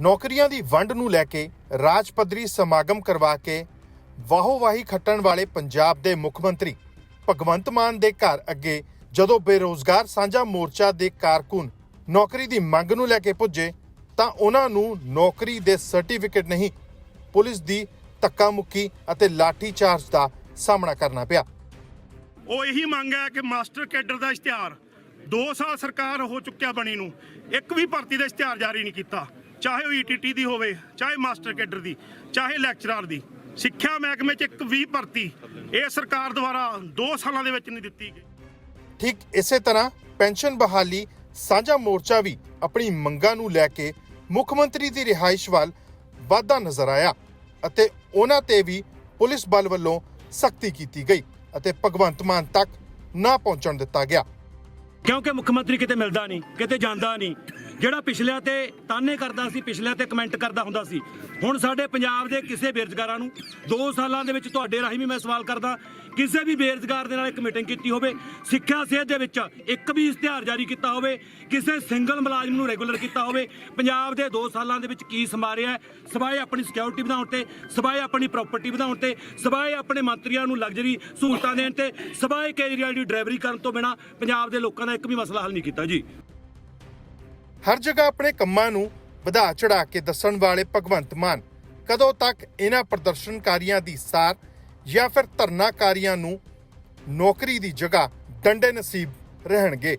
ਨੌਕਰੀਆਂ ਦੀ ਵੰਡ ਨੂੰ ਲੈ ਕੇ ਰਾਜ ਪੱਧਰੀ ਸਮਾਗਮ ਕਰਵਾ ਕੇ ਵਾਹੋ-ਵਾਹੀ ਖੱਟਣ ਵਾਲੇ ਪੰਜਾਬ ਦੇ ਮੁੱਖ ਮੰਤਰੀ ਭਗਵੰਤ ਮਾਨ ਦੇ ਘਰ ਅੱਗੇ ਜਦੋਂ ਬੇਰੋਜ਼ਗਾਰ ਸਾਂਝਾ ਮੋਰਚਾ ਦੇ ਕਾਰਕੁਨ ਨੌਕਰੀ ਦੀ ਮੰਗ ਨੂੰ ਲੈ ਕੇ ਪੁੱਜੇ ਤਾਂ ਉਹਨਾਂ ਨੂੰ ਨੌਕਰੀ ਦੇ ਸਰਟੀਫਿਕੇਟ ਨਹੀਂ, ਪੁਲਿਸ ਦੀ ਧੱਕਾ ਮੁੱਕੀ ਅਤੇ ਲਾਠੀ ਚਾਰਜ ਦਾ ਸਾਹਮਣਾ ਕਰਨਾ ਪਿਆ। ਉਹ ਇਹੀ ਮੰਗ ਹੈ ਕਿ ਮਾਸਟਰ ਕੈਡਰ ਦਾ ਇਸ਼ਤਿਹਾਰ 2 ਸਾਲ ਸਰਕਾਰ ਹੋ ਚੁੱਕਿਆ ਬਣੀ ਨੂੰ ਇੱਕ ਵੀ ਭਰਤੀ ਦਾ ਇਸ਼ਤਿਹਾਰ ਜਾਰੀ ਨਹੀਂ ਕੀਤਾ। ਚਾਹੇ ਉਹ ਈਟੀਟੀ ਦੀ ਹੋਵੇ ਚਾਹੇ ਮਾਸਟਰ ਕੈਡਰ ਦੀ ਚਾਹੇ ਲੈਕਚਰਰ ਦੀ ਸਿੱਖਿਆ ਮਹਿਕਮੇ 'ਚ ਇੱਕ ਵੀ ਭਰਤੀ ਇਹ ਸਰਕਾਰ ਦੁਆਰਾ 2 ਸਾਲਾਂ ਦੇ ਵਿੱਚ ਨਹੀਂ ਦਿੱਤੀ ਗਈ। ਠੀਕ ਇਸੇ ਤਰ੍ਹਾਂ ਪੈਨਸ਼ਨ ਬਹਾਲੀ ਸਾਂਝਾ ਮੋਰਚਾ ਵੀ ਆਪਣੀ ਮੰਗਾਂ ਨੂੰ ਲੈ ਕੇ ਮੁੱਖ ਮੰਤਰੀ ਦੀ ਰਿਹਾਇਸ਼ ਵੱਲ ਵਾਧਾ ਨਜ਼ਰ ਆਇਆ ਅਤੇ ਉਹਨਾਂ ਤੇ ਵੀ ਪੁਲਿਸ ਬਲ ਵੱਲੋਂ ਸਖਤੀ ਕੀਤੀ ਗਈ ਅਤੇ ਭਗਵੰਤ ਮਾਨ ਤੱਕ ਨਾ ਪਹੁੰਚਣ ਦਿੱਤਾ ਗਿਆ। ਕਿਉਂਕਿ ਮੁੱਖ ਮੰਤਰੀ ਕਿਤੇ ਮਿਲਦਾ ਨਹੀਂ ਕਿਤੇ ਜਾਂਦਾ ਨਹੀਂ ਜਿਹੜਾ ਪਿਛਲਿਆਂ ਤੇ ਤਾਨੇ ਕਰਦਾ ਸੀ, ਪਿਛਲਿਆਂ ਤੇ ਕਮੈਂਟ ਕਰਦਾ ਹੁੰਦਾ ਸੀ। ਹੁਣ ਸਾਡੇ ਪੰਜਾਬ ਦੇ ਕਿਸੇ ਬੇਰੁਜ਼ਗਾਰਾਂ ਨੂੰ 2 ਸਾਲਾਂ ਦੇ ਵਿੱਚ ਤੁਹਾਡੇ ਰਾਹੀਂ ਵੀ ਮੈਂ ਸਵਾਲ ਕਰਦਾ, ਕਿਸੇ ਵੀ ਬੇਰੁਜ਼ਗਾਰ ਦੇ ਨਾਲ ਇੱਕ ਮੀਟਿੰਗ ਕੀਤੀ ਹੋਵੇ, ਸਿੱਖਿਆ ਸਿਹਤ ਦੇ ਵਿੱਚ ਇੱਕ ਵੀ ਇਸ਼ਤਿਹਾਰ ਜਾਰੀ ਕੀਤਾ ਹੋਵੇ, ਕਿਸੇ ਸਿੰਗਲ ਮੁਲਾਜ਼ਮ ਨੂੰ ਰੈਗੂਲਰ ਕੀਤਾ ਹੋਵੇ, ਪੰਜਾਬ ਦੇ 2 ਸਾਲਾਂ ਦੇ ਵਿੱਚ ਕੀ ਸਮਾਰਿਆ ਹੈ? ਸਵਾਏ ਆਪਣੀ ਸਿਕਿਉਰਿਟੀ ਵਧਾਉਣ ਤੇ, ਸਵਾਏ ਆਪਣੀ ਪ੍ਰਾਪਰਟੀ ਵਧਾਉਣ ਤੇ, ਸਵਾਏ ਆਪਣੇ ਮੰਤਰੀਆਂ ਨੂੰ ਲਗਜ਼ਰੀ ਸਹੂਲਤਾਂ ਦੇਣ ਤੇ, ਸਵਾਏ ਕੇਜਰੀਵਾਲ ਦੀ ਡਰਾਈਵਰੀ ਕਰਨ ਤੋਂ ਬਿਨਾ ਪੰਜਾਬ ਦੇ ਲੋਕਾਂ ਦਾ ਇੱਕ ਵੀ ਮਸਲਾ ਹੱਲ ਨਹੀਂ ਕੀਤਾ। ਜੀ। ਹਰ ਜਗ੍ਹਾ ਆਪਣੇ ਕੰਮਾਂ ਨੂੰ ਵਧਾ ਚੜਾ ਕੇ ਦੱਸਣ ਵਾਲੇ ਭਗਵੰਤ ਮਾਨ, ਕਦੋਂ ਤੱਕ ਇਹਨਾਂ ਪ੍ਰਦਰਸ਼ਨਕਾਰੀਆਂ ਦੀ ਸਾਰ ਜਾਂ ਫਿਰ ਧਰਨਾਕਾਰੀਆਂ ਨੂੰ ਨੌਕਰੀ ਦੀ ਜਗ੍ਹਾ ਡੰਡੇ ਨਸੀਬ ਰਹਿਣਗੇ?